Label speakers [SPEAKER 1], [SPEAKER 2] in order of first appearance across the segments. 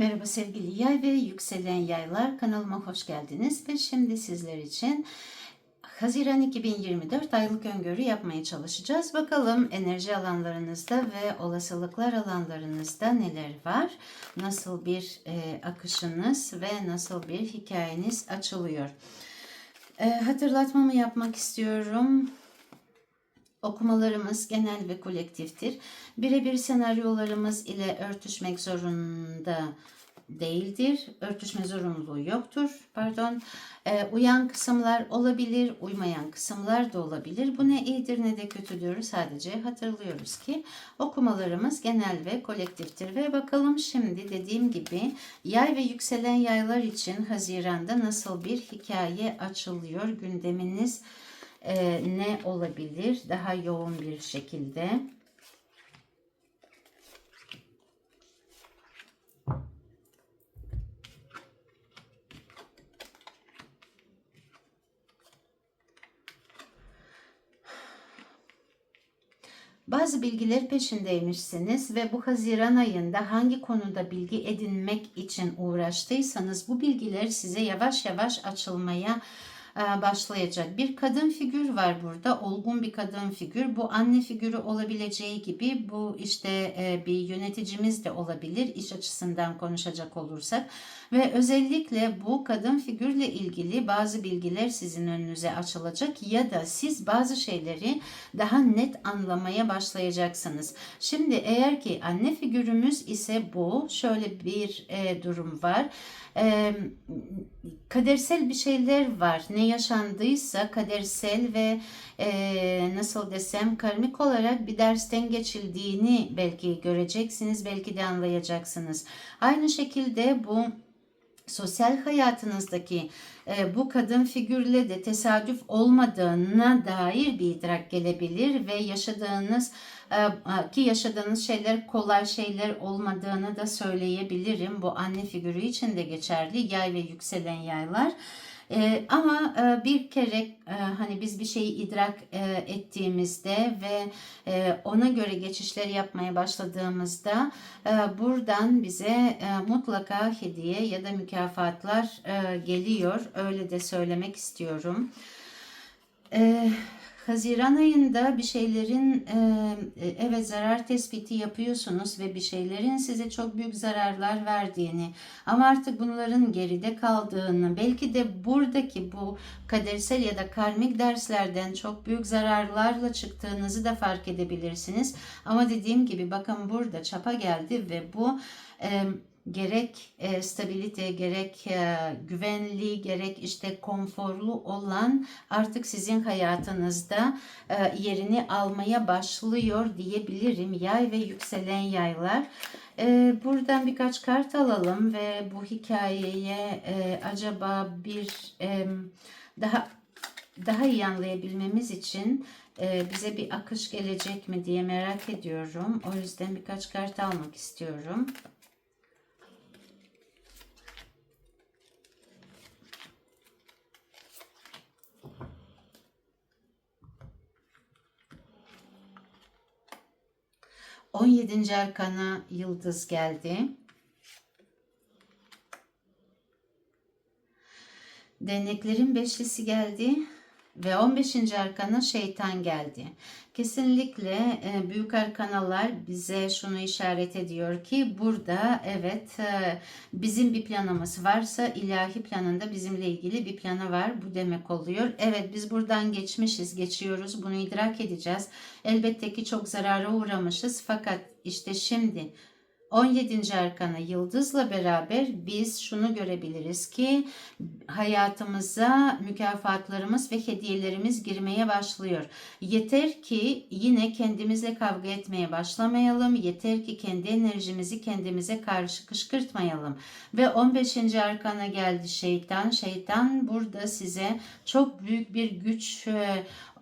[SPEAKER 1] Merhaba sevgili yay ve yükselen yaylar kanalıma hoş geldiniz ve şimdi sizler için Haziran 2024 aylık öngörü yapmaya çalışacağız. Bakalım enerji alanlarınızda ve olasılıklar alanlarınızda neler var? Nasıl bir e, akışınız ve nasıl bir hikayeniz açılıyor? E, hatırlatmamı yapmak istiyorum. Okumalarımız genel ve kolektiftir. Birebir senaryolarımız ile örtüşmek zorunda değildir. Örtüşme zorunluluğu yoktur. Pardon. Ee, uyan kısımlar olabilir, uymayan kısımlar da olabilir. Bu ne iyidir ne de kötüdür. Sadece hatırlıyoruz ki okumalarımız genel ve kolektiftir. Ve bakalım şimdi dediğim gibi yay ve yükselen yaylar için Haziran'da nasıl bir hikaye açılıyor? Gündeminiz e, ne olabilir daha yoğun bir şekilde. Bazı bilgiler peşindeymişsiniz ve bu Haziran ayında hangi konuda bilgi edinmek için uğraştıysanız bu bilgiler size yavaş yavaş açılmaya e, başlayacak. Bir kadın figür var burada. Olgun bir kadın figür. Bu anne figürü olabileceği gibi bu işte e, bir yöneticimiz de olabilir iş açısından konuşacak olursak. Ve özellikle bu kadın figürle ilgili bazı bilgiler sizin önünüze açılacak ya da siz bazı şeyleri daha net anlamaya başlayacaksınız. Şimdi eğer ki anne figürümüz ise bu şöyle bir e, durum var e, kadersel bir şeyler var. Ne yaşandıysa kadersel ve e, nasıl desem karmik olarak bir dersten geçildiğini belki göreceksiniz, belki de anlayacaksınız. Aynı şekilde bu sosyal hayatınızdaki e, bu kadın figürle de tesadüf olmadığına dair bir idrak gelebilir ve yaşadığınız e, ki yaşadığınız şeyler kolay şeyler olmadığını da söyleyebilirim. Bu anne figürü için de geçerli. Yay ve yükselen yaylar. Ee, ama e, bir kere e, hani biz bir şeyi idrak e, ettiğimizde ve e, ona göre geçişler yapmaya başladığımızda e, buradan bize e, mutlaka hediye ya da mükafatlar e, geliyor. Öyle de söylemek istiyorum. Evet Haziran ayında bir şeylerin e, evet zarar tespiti yapıyorsunuz ve bir şeylerin size çok büyük zararlar verdiğini ama artık bunların geride kaldığını belki de buradaki bu kadersel ya da karmik derslerden çok büyük zararlarla çıktığınızı da fark edebilirsiniz. Ama dediğim gibi bakın burada çapa geldi ve bu gerek e, stabilite, gerek e, güvenli, gerek işte konforlu olan artık sizin hayatınızda e, yerini almaya başlıyor diyebilirim. Yay ve yükselen yaylar. E, buradan birkaç kart alalım ve bu hikayeye e, acaba bir e, daha daha iyi anlayabilmemiz için e, bize bir akış gelecek mi diye merak ediyorum. O yüzden birkaç kart almak istiyorum. 17. arkana yıldız geldi. Deneklerin beşlisi geldi ve 15. arkana şeytan geldi. Kesinlikle e, büyük arkanalar bize şunu işaret ediyor ki burada evet e, bizim bir planımız varsa ilahi planında bizimle ilgili bir planı var. Bu demek oluyor. Evet biz buradan geçmişiz, geçiyoruz. Bunu idrak edeceğiz. Elbette ki çok zarara uğramışız fakat işte şimdi 17. arkana yıldızla beraber biz şunu görebiliriz ki hayatımıza mükafatlarımız ve hediyelerimiz girmeye başlıyor. Yeter ki yine kendimizle kavga etmeye başlamayalım. Yeter ki kendi enerjimizi kendimize karşı kışkırtmayalım. Ve 15. arkana geldi şeytan. Şeytan burada size çok büyük bir güç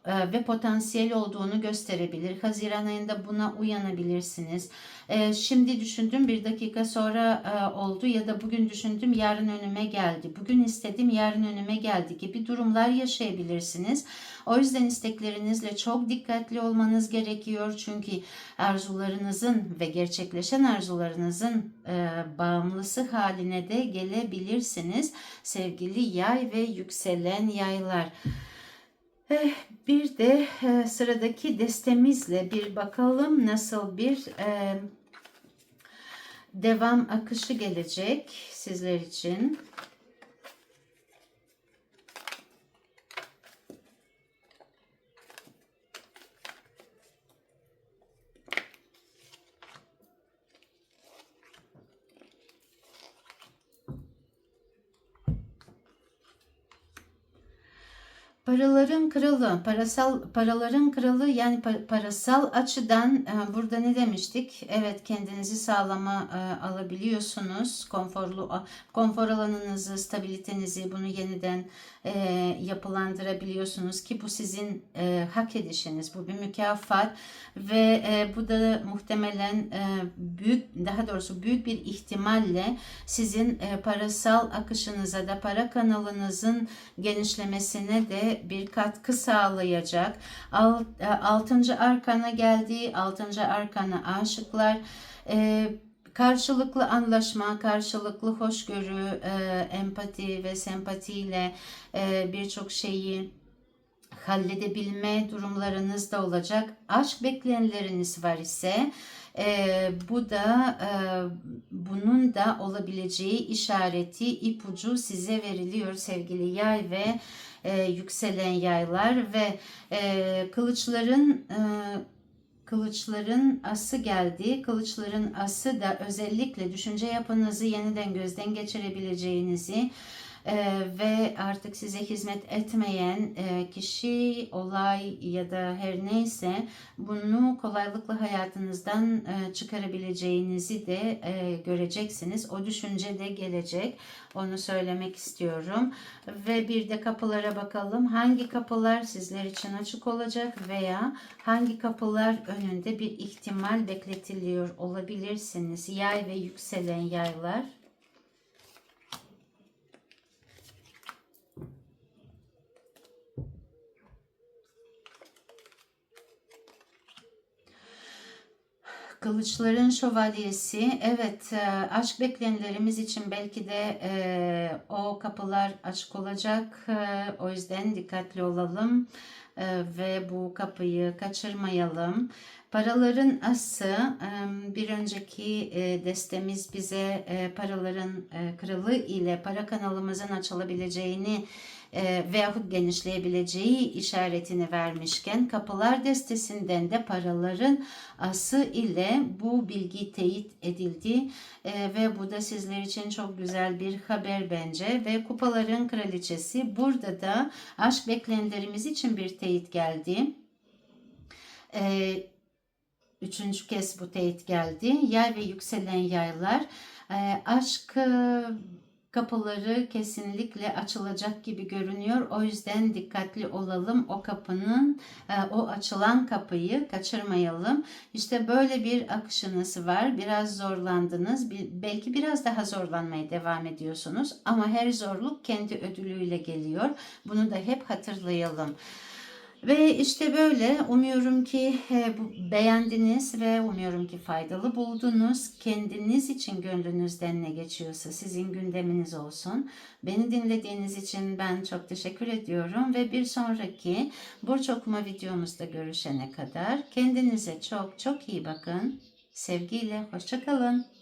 [SPEAKER 1] e, ve potansiyel olduğunu gösterebilir. Haziran ayında buna uyanabilirsiniz. E, şimdi düşündüm bir dakika sonra e, oldu ya da bugün düşündüm yarın önüme geldi. Bugün istedim yarın önüme geldi gibi durumlar yaşayabilirsiniz. O yüzden isteklerinizle çok dikkatli olmanız gerekiyor. Çünkü arzularınızın ve gerçekleşen arzularınızın bağımlısı haline de gelebilirsiniz. Sevgili yay ve yükselen yaylar. Eh, Bir de e, sıradaki destemizle bir bakalım nasıl bir devam akışı gelecek sizler için. Paraların kralı, parasal paraların kralı yani pa- parasal açıdan e, burada ne demiştik? Evet kendinizi sağlama e, alabiliyorsunuz. Konforlu konfor alanınızı, stabilitenizi bunu yeniden e, yapılandırabiliyorsunuz ki bu sizin e, hak edişiniz. Bu bir mükafat ve bu da muhtemelen büyük daha doğrusu büyük bir ihtimalle sizin parasal akışınıza da para kanalınızın genişlemesine de bir katkı sağlayacak. Alt, e, altıncı arkana geldi. Altıncı arkana aşıklar. E, karşılıklı anlaşma, karşılıklı hoşgörü, e, empati ve sempatiyle e, birçok şeyi halledebilme durumlarınız da olacak. Aşk bekleyenleriniz var ise e, bu da e, bunun da olabileceği işareti, ipucu size veriliyor sevgili yay ve e, yükselen yaylar ve e, kılıçların e, kılıçların ası geldi. Kılıçların ası da özellikle düşünce yapınızı yeniden gözden geçirebileceğinizi e, ve artık size hizmet etmeyen e, kişi, olay ya da her neyse bunu kolaylıkla hayatınızdan e, çıkarabileceğinizi de e, göreceksiniz. O düşünce de gelecek. Onu söylemek istiyorum. Ve bir de kapılara bakalım. Hangi kapılar sizler için açık olacak veya hangi kapılar önünde bir ihtimal bekletiliyor olabilirsiniz. Yay ve yükselen yaylar. Kılıçların Şövalyesi. Evet, e, aşk bekleyenlerimiz için belki de e, o kapılar açık olacak. E, o yüzden dikkatli olalım e, ve bu kapıyı kaçırmayalım. Paraların ası e, bir önceki e, destemiz bize e, paraların e, kralı ile para kanalımızın açılabileceğini e, veyahut genişleyebileceği işaretini vermişken kapılar destesinden de paraların ası ile bu bilgi teyit edildi E, ve bu da sizler için çok güzel bir haber bence ve kupaların kraliçesi burada da aşk bekleyenlerimiz için bir teyit geldi. E, üçüncü kez bu teyit geldi. Yay ve yükselen yaylar e, aşk e, kapıları kesinlikle açılacak gibi görünüyor. O yüzden dikkatli olalım. O kapının, e, o açılan kapıyı kaçırmayalım. İşte böyle bir akışınız var. Biraz zorlandınız. Belki biraz daha zorlanmaya devam ediyorsunuz. Ama her zorluk kendi ödülüyle geliyor. Bunu da hep hatırlayalım. Ve işte böyle umuyorum ki beğendiniz ve umuyorum ki faydalı buldunuz. Kendiniz için gönlünüzden ne geçiyorsa sizin gündeminiz olsun. Beni dinlediğiniz için ben çok teşekkür ediyorum ve bir sonraki burç okuma videomuzda görüşene kadar kendinize çok çok iyi bakın. Sevgiyle hoşçakalın.